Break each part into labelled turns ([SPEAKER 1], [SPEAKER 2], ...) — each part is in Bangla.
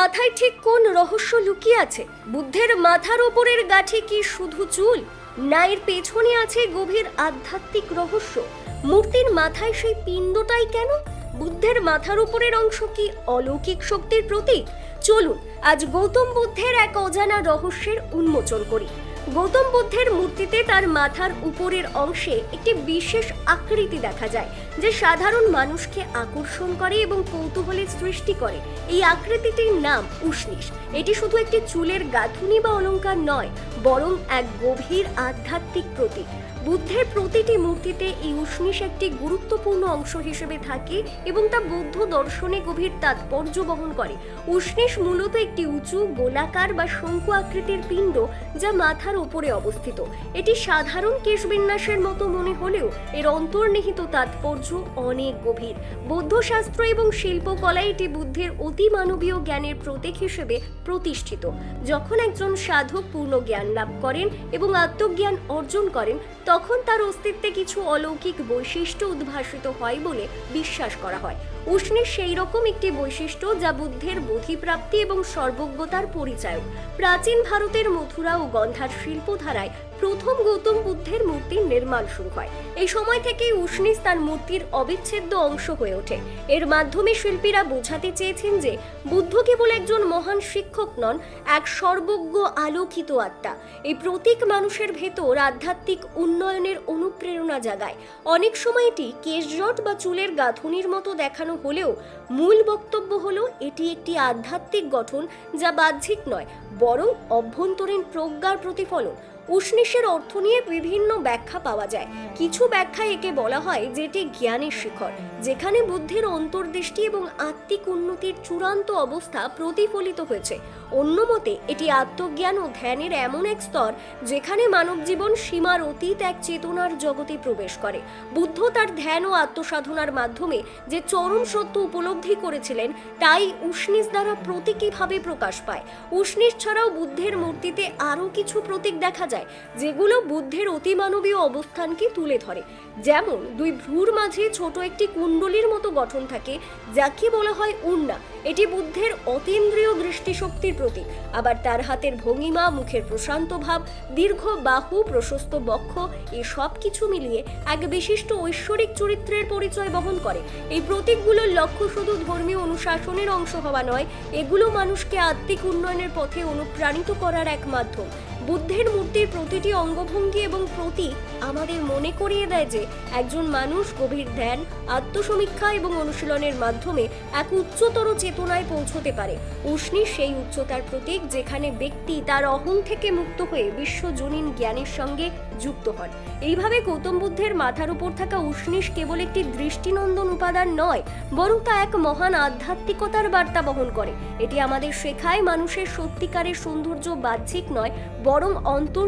[SPEAKER 1] মাথায় ঠিক কোন রহস্য লুকিয়ে আছে? বুদ্ধের মাথার ওপরের গাঠি কি শুধু চুল? না এর পেছনে আছে গভীর আধ্যাত্মিক রহস্য। মূর্তির মাথায় সেই পিণ্ডটাই কেন? বুদ্ধের মাথার উপরের অংশ কি অলৌকিক শক্তির প্রতীক? চলুন, আজ গৌতম বুদ্ধের এক অজানা রহস্যের উন্মোচন করি। গৌতম বুদ্ধের মূর্তিতে তার মাথার উপরের অংশে একটি বিশেষ আকৃতি দেখা যায়, যে সাধারণ মানুষকে আকর্ষণ করে এবং কৌতূহলের সৃষ্টি করে। এই আকৃতিটির নাম উষ্ণিস এটি শুধু একটি চুলের গাঁথুনি বা অলঙ্কার নয়, বরং এক গভীর আধ্যাত্মিক প্রতীক। বুদ্ধের প্রতিটি মূর্তিতে এই উষ্ণিস একটি গুরুত্বপূর্ণ অংশ হিসেবে থাকে এবং তা বৌদ্ধ দর্শনে গভীর তাৎপর্য বহন করে। উষ্ণিস মূলত একটি উঁচু, গোলাকার বা শঙ্কু আকৃতির পিণ্ড যা মাথার উপরে অবস্থিত। এটি সাধারণ কেশবিন্যাসের মতো মনে হলেও এর অন্তর্নিহিত তাৎপর্য অনেক গভীর। বৌদ্ধ শাস্ত্র এবং শিল্পকলায় এটি বুদ্ধের অতি মানবীয় জ্ঞানের প্রতীক হিসেবে প্রতিষ্ঠিত। যখন একজন সাধক পূর্ণ জ্ঞান লাভ করেন এবং আত্মজ্ঞান অর্জন করেন তখন তার অস্তিত্বে কিছু অলৌকিক বৈশিষ্ট্য উদ্ভাসিত হয় বলে বিশ্বাস করা হয়। উষ্ণের সেই রকম একটি বৈশিষ্ট্য যা বুদ্ধের বোধিপ্রাপ্তি এবং সর্বজ্ঞতার পরিচয় প্রাচীন ভারতের মথুরা ও গন্ধার শিল্পধারায় প্রথম গৌতম বুদ্ধের মূর্তির নির্মাণ শুরু হয়। এই সময় থেকেই উষ্ণিস তার মূর্তির অবিচ্ছেদ্য অংশ হয়ে ওঠে। এর মাধ্যমে শিল্পীরা বোঝাতে চেয়েছেন যে বুদ্ধ কেবল একজন মহান শিক্ষক নন, এক সর্বজ্ঞ আলোকিত আত্মা। এই প্রতীক মানুষের ভেতর আধ্যাত্মিক উন্নয়নের অনুপ্রেরণা জাগায়। অনেক সময় এটি কেশজট বা চুলের গাঁথুনির মতো দেখানো হলেও মূল বক্তব্য হল, এটি একটি আধ্যাত্মিক গঠন যা বাহ্যিক নয়, বরং অভ্যন্তরীণ প্রজ্ঞার প্রতিফলন। উষ্ণিসের অর্থ নিয়ে বিভিন্ন ব্যাখ্যা পাওয়া যায়। কিছু ব্যাখ্যায় একে বলা হয় যেটি জ্ঞানের শিখর, যেখানে বুদ্ধের অন্তর্দৃষ্টি এবং আত্মিক উন্নতির চূড়ান্ত অবস্থা প্রতিফলিত হয়েছে। অন্য মতে, এটি আত্মজ্ঞান ও ধ্যানের এমন এক স্তর যেখানে মানব জীবন সীমার অতীত এক চেতনার জগতে প্রবেশ করে। বুদ্ধ তার ধ্যান ও আত্মসাধনার মাধ্যমে যে চরম সত্য উপলব্ধি করেছিলেন, তাই উষ্ণিস দ্বারা প্রতীকীভাবে প্রকাশ পায়। উষ্ণিস ছাড়াও বুদ্ধের মূর্তিতে আরও কিছু প্রতীক দেখা যায়। যেগুলো বুদ্ধের অতিমানবীয় অবস্থানকে তুলে ধরে। যেমন, দুই ভ্রুর মাঝে ছোট একটি কুণ্ডলীর মতো গঠন থাকে যাকে বলা হয় উন্না। এটি বুদ্ধের অতীন্দ্রিয় দৃষ্টিশক্তির প্রতীক। আবার তার হাতের ভঙ্গিমা, মুখের প্রশান্ত ভাব, দীর্ঘ বাহু, প্রশস্ত বক্ষ এই সব কিছু মিলিয়ে এক বিশিষ্ট ঐশ্বরিক চরিত্রের পরিচয় বহন করে। এই প্রতীকগুলোর লক্ষ্য শুধু ধর্মীয় অনুশাসনের অংশ হওয়া নয়, এগুলো মানুষকে আত্মিক উন্নয়নের পথে অনুপ্রাণিত করার এক মাধ্যম। বুদ্ধের মূর্তির প্রতিটি অঙ্গভঙ্গি এবং প্রতীক আমাদের মনে করিয়ে দেয় যে একজন মানুষ গভীর ধ্যান, আত্মসমীক্ষা এবং অনুশীলনের মাধ্যমে এক উচ্চতর চেতনায় পৌঁছতে পারে। উষ্ণি সেই উচ্চতার প্রতীক যেখানে ব্যক্তি তার অহং থেকে মুক্ত হয়ে বিশ্বজনীন জ্ঞানের সঙ্গে যুক্ত হন। এইভাবে গৌতম বুদ্ধের মাথার উপর থাকা উষ্ণিস কেবল একটি দৃষ্টিনন্দন উপাদান নয়, বরং তা এক মহান আধ্যাত্মিকতার বার্তা বহন করে। এটি আমাদের শেখায় মানুষের সত্যিকারের সৌন্দর্য বাহ্যিক নয়, বরং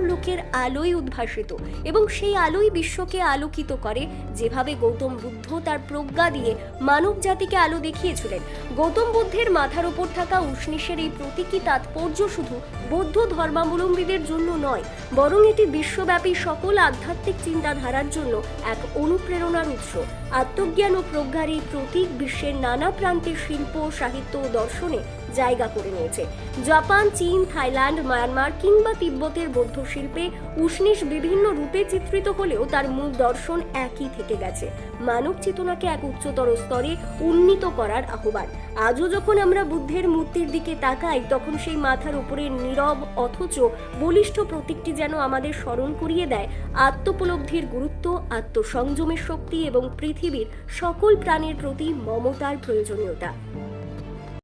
[SPEAKER 1] অন্তর্লোকের আলোয় উদ্ভাসিত এবং সেই আলোই বিশ্বকে আলোকিত করে। যেভাবে গৌতম বুদ্ধ তার প্রজ্ঞা দিয়ে মানব জাতিকে আলো দেখিয়েছিলেন, গৌতম বুদ্ধের মাথার উপর থাকা উষ্ণিসের এই প্রতীকী তাৎপর্য শুধু বৌদ্ধ ধর্মাবলম্বীদের জন্য নয়, বরং এটি বিশ্বব্যাপী সকল আধ্যাত্মিক চিন্তাধারার জন্য এক অনুপ্রেরণার উৎস। আত্মজ্ঞান ও প্রজ্ঞার এই প্রতীক বিশ্বের নানা প্রান্তের শিল্প, সাহিত্য ও দর্শনে জায়গা করে নিয়েছে। জাপান, চীন, থাইল্যান্ড, মায়ানমার কিংবা তিব্বতের বৌদ্ধ শিল্পে উষ্ণিস বিভিন্ন রূপে চিত্রিত হলেও তার মূল দর্শন একই থেকে গেছে। মানব চেতনাকে এক উচ্চতর স্তরে উন্নীত করার আহ্বান। আজও যখন আমরা বুদ্ধের মূর্তির দিকে তাকাই, তখন সেই মাথার উপরে নীরব অথচ বলিষ্ঠ প্রতীকটি যেন আমাদের স্মরণ করিয়ে দেয় আত্মোপলব্ধির গুরুত্ব, আত্মসংযমের শক্তি এবং পৃথিবীর সকল প্রাণীর প্রতি মমতার প্রয়োজনীয়তা।